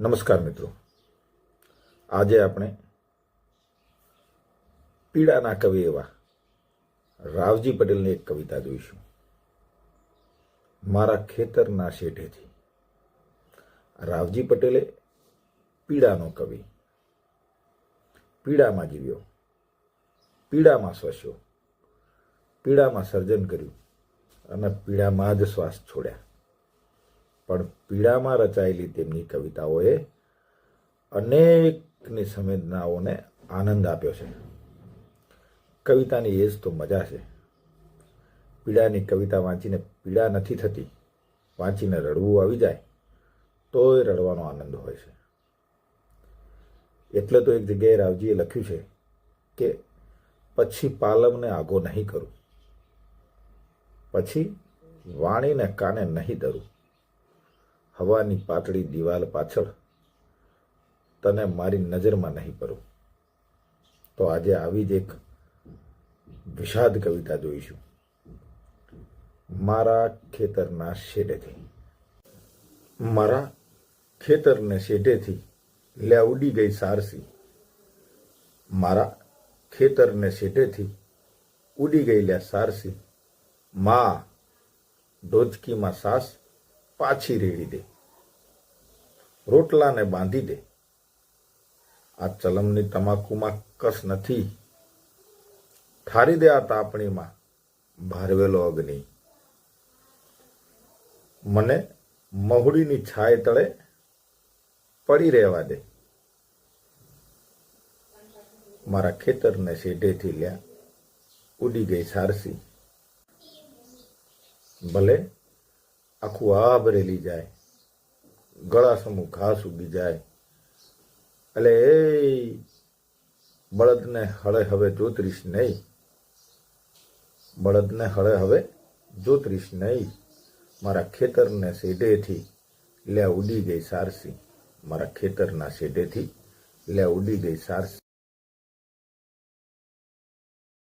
નમસ્કાર મિત્રો. આજે આપણે પીડાના કવિ એવા રાવજી પટેલની એક કવિતા જોઈશું. મારા ખેતરના શેઠેથી રાવજી પટેલે પીડાનો કવિ. પીડામાં જીવ્યો. પીડામાં સ્વસ્યો. પીડામાં સર્જન કર્યું અને પીડામાં જ શ્વાસ છોડ્યા. પણ પીડામાં રચાયેલી તેમની કવિતાઓએ અનેકની સંવેદનાઓને આનંદ આપ્યો છે. કવિતાની એ જ તો મજા છે. પીડાની કવિતા વાંચીને પીડા નથી થતી, વાંચીને રડવું આવી જાય, તોય રડવાનો આનંદ હોય છે. એટલે તો એક જગ્યાએ રાવજીએ લખ્યું છે કે પછી પાલમને આગો નહીં કરું, પછી વાણીને કાને નહીં ધરું. હવાની પાતળી દિવાલ પાછળ તને મારી નજરમાં નહીં પડું. તો આજે આવી જ એક વિષાદ કવિતા જોઈશું. મારા ખેતરના શેઢેથી મારા ખેતરને શેઢેથી લે ઉડી ગઈ સારસી. મારા ખેતરને શેઢેથી ઉડી ગઈ લે સારસી. માં ડોચકીમાં સાસ પાછી રેડી દે. રોટલાને બાંધી દે. આ ચલમની તમાકુમાં કસ નથી. ઠારી દે આ તાપણીમાં ભારવેલો અગ્નિ. મને મહુડીની છાય તળે પડી રહેવા દે. મારા ખેતરને શેઢેથી લ્યા ઉડી ગઈ સારસી. ભલે આખું આભરેલી જાય. ગળા સમૂહ ઘાસ ઉગી જાય. એટલે એ બળદને હળે હવે જોતરીશ નહીં. બળદને હળે હવે જોતરીશ નહીં. મારા ખેતરને શેઢેથી લે ઉડી ગઈ સારસી. મારા ખેતરના શેઢેથી લે ઉડી ગઈ સારસી.